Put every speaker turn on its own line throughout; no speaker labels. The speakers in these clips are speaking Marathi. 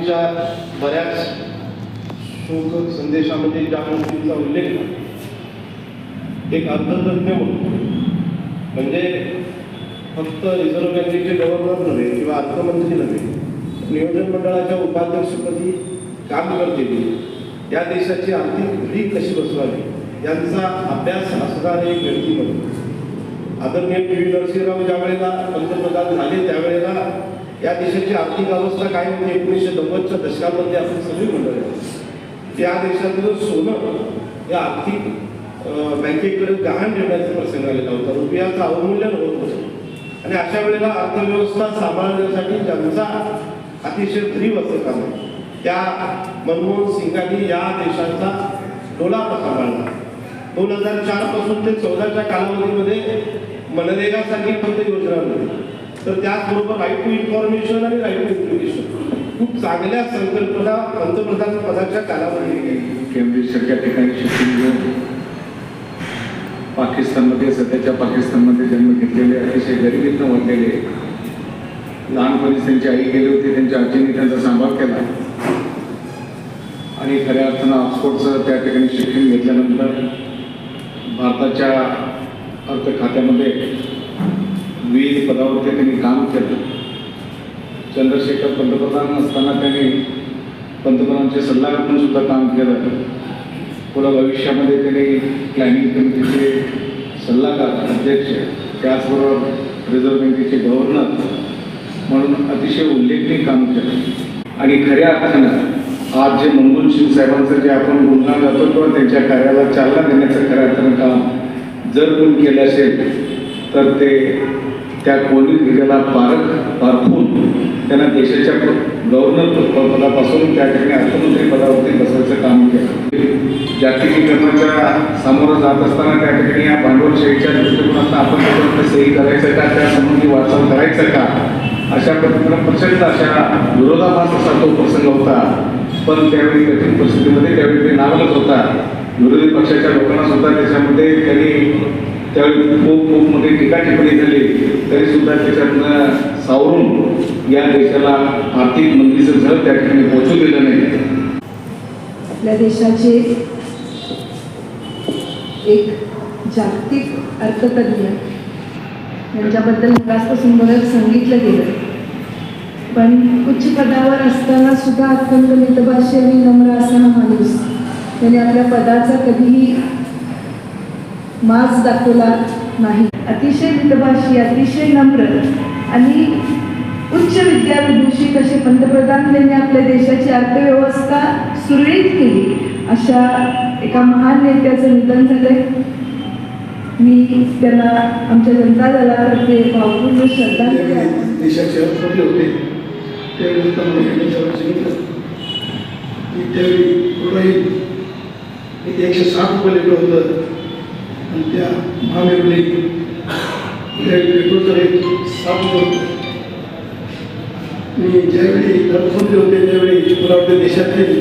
यापूर्वीच्या बऱ्याच शोक संदेशामध्ये ज्या गोष्टींचा उल्लेख एक अर्थतज्ञ म्हणून म्हणजे फक्त रिझर्व्ह बँकेचे गव्हर्नर नव्हे किंवा अर्थमंत्री नव्हे नियोजन मंडळाच्या उपाध्यक्षपदी काम करतेली. या देशाची आर्थिक घडी कशी बसवावी? यांचा अभ्यास असणारे एक व्यक्ती म्हणून. आदरणीय पी व्ही नरसिंहराव ज्या वेळेला पंतप्रधान झाले त्यावेळेला या देशाची आर्थिक अवस्था काय होती? एकोणीसशे नव्वदच्या दशकामध्ये आपण सगळी मंडळी या देशातलं सोनं हे आर्थिक बँकेकडे गहाण ठेवण्याचा प्रसंग आलेला होता. रुपयाचं अवमूल्यन होत होतं आणि अशा वेळेला अर्थव्यवस्था सांभाळण्यासाठी त्यांचा अतिशय भरीव असं काम आहे त्या मनमोहन सिंगांनी या देशाचा डोलापा सांभाळला. दोन हजार चारपासून ते चौदाच्या कालावधीमध्ये मनरेगासाठी फक्त योजना होती. तर त्याचबरोबर राईट टू इन्फॉर्मेशन आणि राईट टू एज्युकेशन खूप चांगल्या संकल्पना पंतप्रधान पदाच्या कालावधी केली
केंब्रिजसारख्या ठिकाणी शिक्षण घेऊन पाकिस्तानमध्ये सध्याच्या पाकिस्तानमध्ये जन्म घेतलेले अतिशय गरिबीतनं वाढलेले लहानपणी त्यांची आई गेली होती त्यांच्या आजीने त्यांचा सांभाळ केला. आणि खऱ्या अर्थानं ऑक्सफोर्डचं त्या ठिकाणी शिक्षण घेतल्यानंतर भारताच्या अर्थ खात्यामध्ये विविध पदावरती त्यांनी काम केलं. चंद्रशेखर पंतप्रधान असताना त्यांनी पंतप्रधानांचे सल्लागार म्हणून सुद्धा काम केलं. पुढं भविष्यामध्ये त्यांनी प्लॅनिंग कमिटीचे सल्लागार अध्यक्ष त्याचबरोबर रिझर्व्ह बँकेचे गव्हर्नर म्हणून अतिशय उल्लेखनीय काम केलं. आणि खऱ्या अर्थानं आज जे मंगुल सिंग साहेबांचं जे आपण गुणगान करतो किंवा त्यांच्या कार्याला चालना देण्याचं खऱ्या अर्थानं काम जर कोण केलं असेल तर ते त्या कोविड दिलेला पारख पारखून त्यांना देशाच्या गव्हर्नर पदापासून त्या ठिकाणी अर्थमंत्री पदावरती बसवायचं काम केलं. जागतिकीकरणाच्या सामोरं जात असताना त्या ठिकाणी या भांडवलशाहीच्या दृष्टिकोनातून आपण त्याच्यावर सही करायचं का? त्या संबंधी वाटचाल करायचं का? अशा पद्धतीनं प्रचंड अशा विरोधाभास असा तो प्रसंग होता. पण त्यावेळी कठीण परिस्थितीमध्ये त्यावेळी ते नावलच होता. विरोधी पक्षाच्या लोकांना सुद्धा त्याच्यामध्ये त्यांनी त्यावेळी खूप खूप मोठी टीका टिप्पणी झाली. तरी सुद्धा त्याच्यातनं सावरून या देशाला आर्थिक मंदीचं झळ त्या ठिकाणी पोहोचू दिलं नाही.
आपल्या देशाचे एक जागतिक अर्थतज्ञ यांच्याबद्दल मगासपासून बरंच सांगितलं गेलं. पण उच्च पदावर असताना सुद्धा अत्यंत मितभाषी आणि नम्र असा हा माणूस त्याने आपल्या पदाचा कधीही माज दाखवला नाही. अतिशय मितभाषी अतिशय नम्र आणि उच्च विद्याविभूषित असे पंतप्रधान त्यांनी आपल्या देशाची अर्थव्यवस्था सुरळीत केली अशा एका महान नेत्याचं निधन झालंय. मी त्यांना आमच्या जनता दलातर्फे भावपूर्ण श्रद्धांजली
देशाचे अर्थमंत्री होते. त्यावेळी एकशे साठ रुपये लिटर होतं. आणि त्या महामेरुने त्यावेळी पेट्रोलचा मी ज्यावेळी अर्थमंत्री होते त्यावेळी मला वाटतं देशातील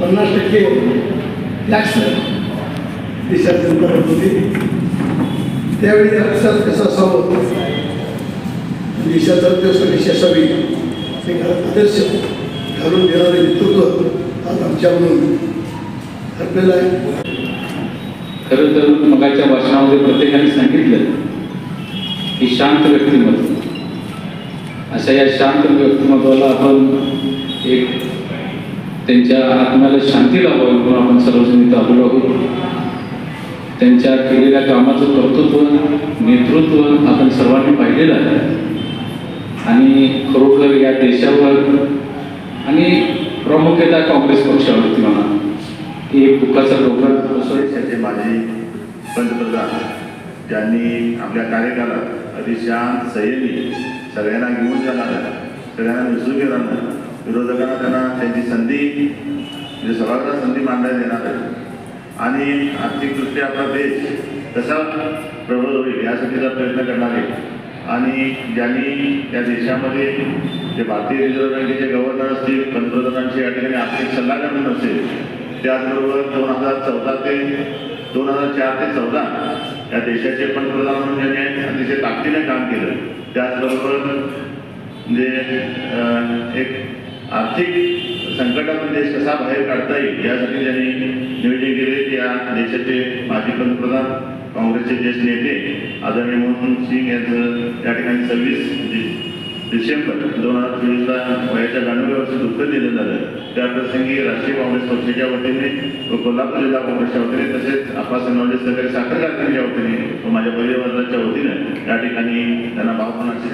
पन्नास टक्के टॅक्स देशात करत होते. त्यावेळी अर्थशास्त्र कसं असावं? देशाचा अर्थव्यवस्था कशी असावी हे आदर्श घालून देणारे नेतृत्व आज आमच्याकडून हरपलेलं आहे.
खरं तर मगाच्या भाषणामध्ये प्रत्येकाने सांगितलं की शांत व्यक्तिमत्व. अशा या शांत व्यक्तिमत्वाला आपण एक त्यांच्या आत्म्याला शांती लावावी म्हणून आपण सर्वजण इथं आलो आहोत. त्यांच्या केलेल्या कामाचं कर्तृत्व नेतृत्व आपण सर्वांनी पाहिलेलं आहे. आणि खरोखर या देशावर आणि प्रामुख्यतः काँग्रेस पक्षावरती म्हणा की एक दुःखाचा डोंगर कोसळत
देशाचे माजी पंतप्रधान ज्यांनी आपल्या कार्यकालात अतिशान शांत संयमी सगळ्यांना घेऊन जाणार सगळ्यांना मिसळून घेणार विरोधकांना त्यांना त्यांची संधी म्हणजे सभागृहात संधी मांडण्यात देणार आणि आर्थिकदृष्ट्या आपला देश कसा प्रबळ होईल यासाठीचा प्रयत्न करणार आहे आणि ज्यांनी या देशामध्ये जे भारतीय रिझर्व्ह बँकेचे गव्हर्नर असतील पंतप्रधानांचे या ठिकाणी आर्थिक सल्लागार म्हणून असेल त्याचबरोबर दोन हजार चौदा ते दोन हजार चार ते चौदा या देशाचे पंतप्रधान म्हणून ज्यांनी अतिशय ताकदीने काम केलं. त्याचबरोबर म्हणजे एक आर्थिक संकटातून देश कसा बाहेर काढता येईल यासाठी त्यांनी नियोजन केले की या देशाचे माजी पंतप्रधान काँग्रेसचे ज्येष्ठ नेते आदरणीय मनमोहन सिंग यांचं त्या ठिकाणी सव्वीस डिसेंबर दोन हजार चोवीसला वयाच्या गांडूळ दुःख दिलं झालं त्या प्रसंगी राष्ट्रीय काँग्रेस पक्षाच्या वतीने व कोल्हापूर जिल्हा काँग्रेसच्या वतीने तसेच आपा सनवडे सहकारी साखर कारखान्याच्या वतीने व माझ्या परिवाराच्या वतीने या ठिकाणी त्यांना भावपणाची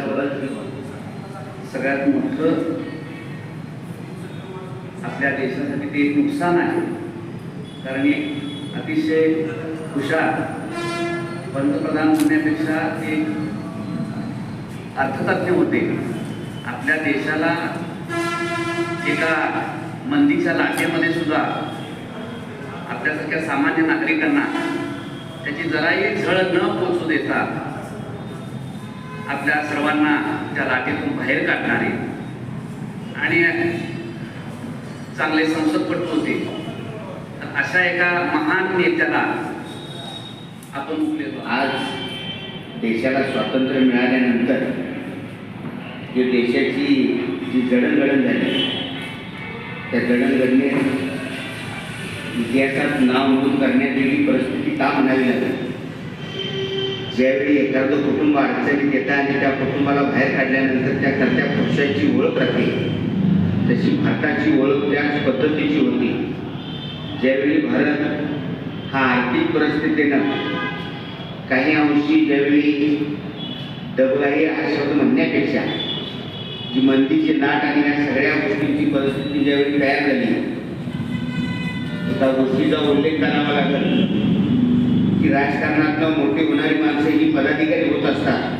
सगळ्यात मोठं आपल्या देशासाठी ते नुकसान आहे. कारण एक अतिशय हुशार पंतप्रधान होण्यापेक्षा एक अर्थतज्ञ होते. आपल्या देशाला एका मंदीच्या लाटेमध्ये सुद्धा आपल्यासारख्या सामान्य नागरिकांना त्याची जराही झळ न पोचू देता आपल्या सर्वांना त्या लाटेतून बाहेर काढणारे आणि चांगले संसदपटू होते. तर अशा एका महान नेत्याला आपण मुकलेलो
आज देशाला स्वातंत्र्य मिळाल्यानंतर जे देशाची जी जडणघडण झाली त्या जडणघडणे इतिहासात नाव नोंद करण्यात परिस्थिती का म्हणावी लागली? ज्यावेळी एखादं कुटुंब अडचणीत येतं आणि त्या कुटुंबाला बाहेर काढल्यानंतर त्या करत्या पक्षाची ओळख राहते. तशी भारताची ओळख त्याच पद्धतीची होती. ज्यावेळी भारत हा आर्थिक परिस्थितीनं काही अंशी ज्यावेळी दबलाही हा शब्द म्हणण्यापेक्षा जी मंदीची लाट आणि या सगळ्या गोष्टींची परिस्थिती ज्यावेळी तयार झाली त्या गोष्टीचा उल्लेख करावा लागेल की राजकारणातलं मोठी होणारी माणसं ही पदाधिकारी होत असतात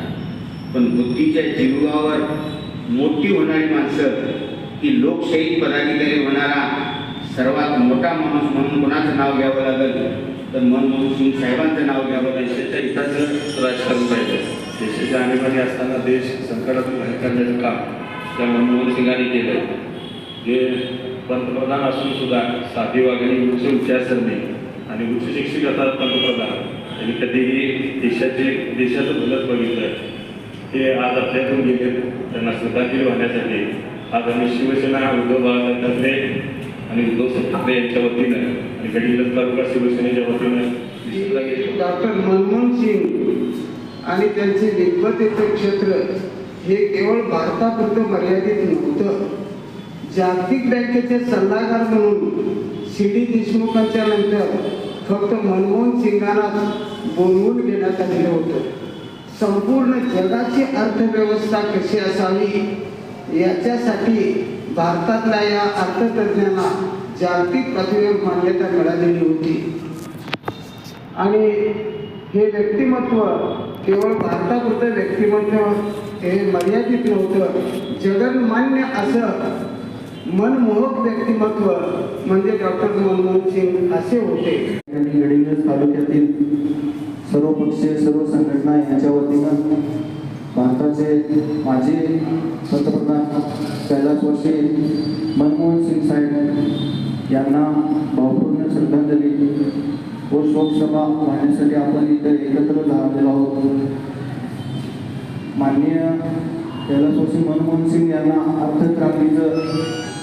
पण बुद्धीच्या जीवावर मोठी होणारी माणसं की लोकशाही पदाधिकारी होणारा सर्वात मोठा माणूस म्हणून कोणाचं नाव घ्यावं लागेल? तर मनमोहन सिंग साहेबांचं नाव घ्यावं लागेल.
देशाच्या हिताचं राजकारण पाहिजे. देशाच्या आणीबाणी असताना देश संकटातून बाहेर काम त्या मनमोहन सिंगाने केलं जे पंतप्रधान असून सुद्धा साधी वागणी उच्च उच्चासरणे आणि उच्च शिक्षित असतात पंतप्रधान. त्यांनी कधीही देशाचे देशाचं भलत बघितलं ते आज आपल्यातून गेले. त्यांना श्रद्धांजली वाहण्यासाठी आज आम्ही शिवसेना उद्धव बाळासाहेब ठाकरे आणि उद्धव ठाकरे यांच्या वतीनं आणि गडिंग तालुका शिवसेनेच्या वतीनं
डॉक्टर मनमोहन सिंग आणि त्यांचे निर्भतेचे क्षेत्र. हे केवळ भारतापुरतं मर्यादित नव्हतं. जागतिक बँकेचे सल्लागार म्हणून सी डी देशमुखांच्या नंतर फक्त मनमोहन सिंगांनाच बोलवून घेण्यात आलेलं होतं. संपूर्ण जगाची अर्थव्यवस्था कशी असावी याच्यासाठी भारतातल्या या अर्थतज्ञांना जागतिक पातळीवर मान्यता मिळालेली होती. आणि हे व्यक्तिमत्व केवळ भारतापुरतं व्यक्तिमत्व हे मर्यादित नव्हतं. जगनमान्य असं मनमोहक व्यक्तिमत्व म्हणजे डॉक्टर मनमोहन सिंग असे होते.
आणि तालुक्यातील सर्व पक्षीय सर्व संघटना यांच्या वतीनं भारताचे माजी पंतप्रधान कैलासवासी मनमोहन सिंग साहेब यांना भावपूर्ण श्रद्धांजली व शोकसभा वाहण्यासाठी आपण इथं एकत्र झालेलो आहोत. माननीय कैलासवासी मनमोहन सिंग यांना अर्थक्रांतीचं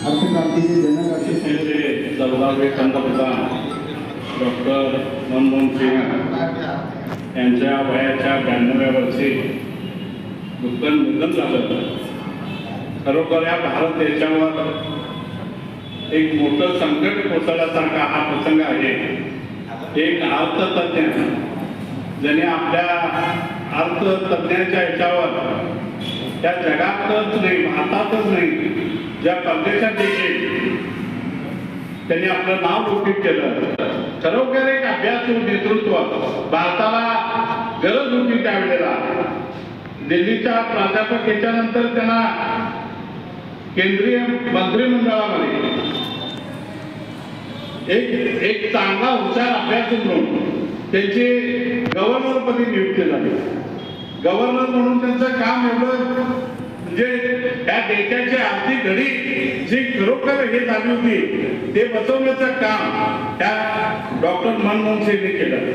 अर्थक्रांतीचे जनक असे समजले
पंतप्रधान डॉक्टर मनमोहन सिंग यांच्या वयाच्या ब्याण्णव्या वर्षी दुःखद निधन झालं. खरोखर या भारत देशावर एक मोठं संकट कोसळल्यासारखा हा प्रसंग आहे. एक अर्थतज्ञ ज्याने आपल्या अर्थतज्ञाच्या याच्यावर. त्या जगातच नाही भारतातच नाही ज्या परदेशात देखील त्यांनी आपलं नाव घोषित केलं. खरोखर एक अभ्यास नेतृत्व भारताला गरज होती त्यावेळेला. दिल्लीच्या प्राध्यापक याच्यानंतर त्यांना केंद्रीय मंत्रिमंडळामध्ये एक एक चांगला हुशार अभ्यास म्हणून त्यांची गव्हर्नरपदी नियुक्ती झाली. गव्हर्नर म्हणून त्यांचं काम एवढं म्हणजे या देशाची आर्थिक घडी जी खरोखर हे झाली होती ते बसवण्याचं काम त्या डॉक्टर मनमोहन सिंगने केलं.